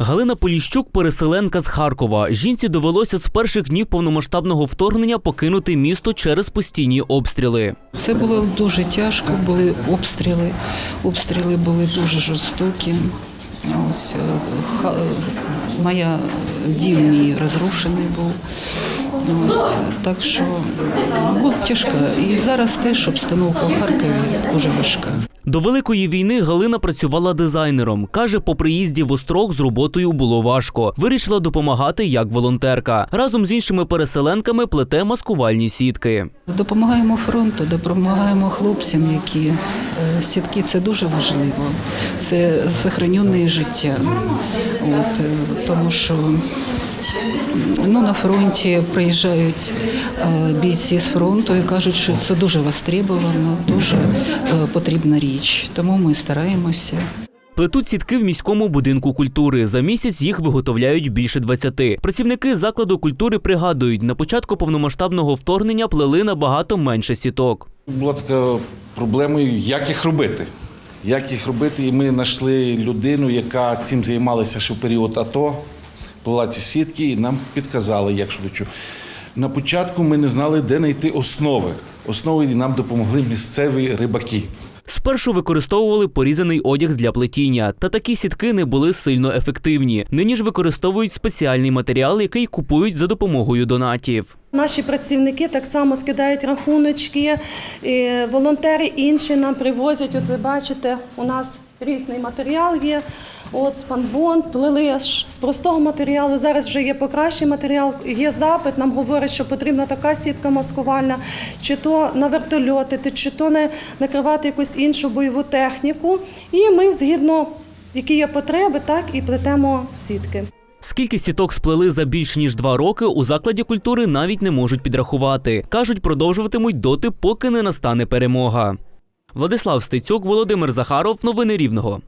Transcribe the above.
Галина Поліщук – переселенка з Харкова. Жінці довелося з перших днів повномасштабного вторгнення покинути місто через постійні обстріли. Це було дуже тяжко, були обстріли. Обстріли були дуже жорстокі. Ось е, ха- моя дім мій розрушений був. Ось так що було тяжко. І зараз теж обстановка в Харкові дуже важка. До Великої війни Галина працювала дизайнером. Каже, по приїзді в Острог з роботою було важко. Вирішила допомагати як волонтерка. Разом з іншими переселенками плете маскувальні сітки. Допомагаємо фронту, допомагаємо хлопцям, які е, сітки це дуже важливо. Це сохраненне життя. От, е, тому що ну, на фронті приїжджають е, бійці з фронту і кажуть, що це дуже востребовано, дуже е, потрібна річ. Тому ми стараємося. Плетуть сітки в міському будинку культури. За місяць їх виготовляють більше 20. Працівники закладу культури пригадують, на початку повномасштабного вторгнення плели набагато менше сіток. Була така проблемою, як їх робити. Як їх робити, і ми знайшли людину, яка цим займалася ще в період АТО, плела ці сітки, і нам підказали, як що. На початку ми не знали, де знайти основи. Основи нам допомогли місцеві рибаки. Спершу використовували порізаний одяг для плетіння, та такі сітки не були сильно ефективні. Нині ж використовують спеціальний матеріал, який купують за допомогою донатів. Наші працівники так само скидають рахуночки, і волонтери інші нам привозять. От ви бачите, у нас різний матеріал є. От спанбон, плели з простого матеріалу. Зараз вже є покращий матеріал. Є запит. Нам говорять, що потрібна така сітка маскувальна, чи то на вертольоти, чи то не накривати якусь іншу бойову техніку. І ми згідно які є потреби, так і плетемо сітки. Скільки сіток сплели за більш ніж два роки, у закладі культури навіть не можуть підрахувати. Кажуть, продовжуватимуть доти, поки не настане перемога. Владислав Стецюк, Володимир Захаров. Новини Рівного.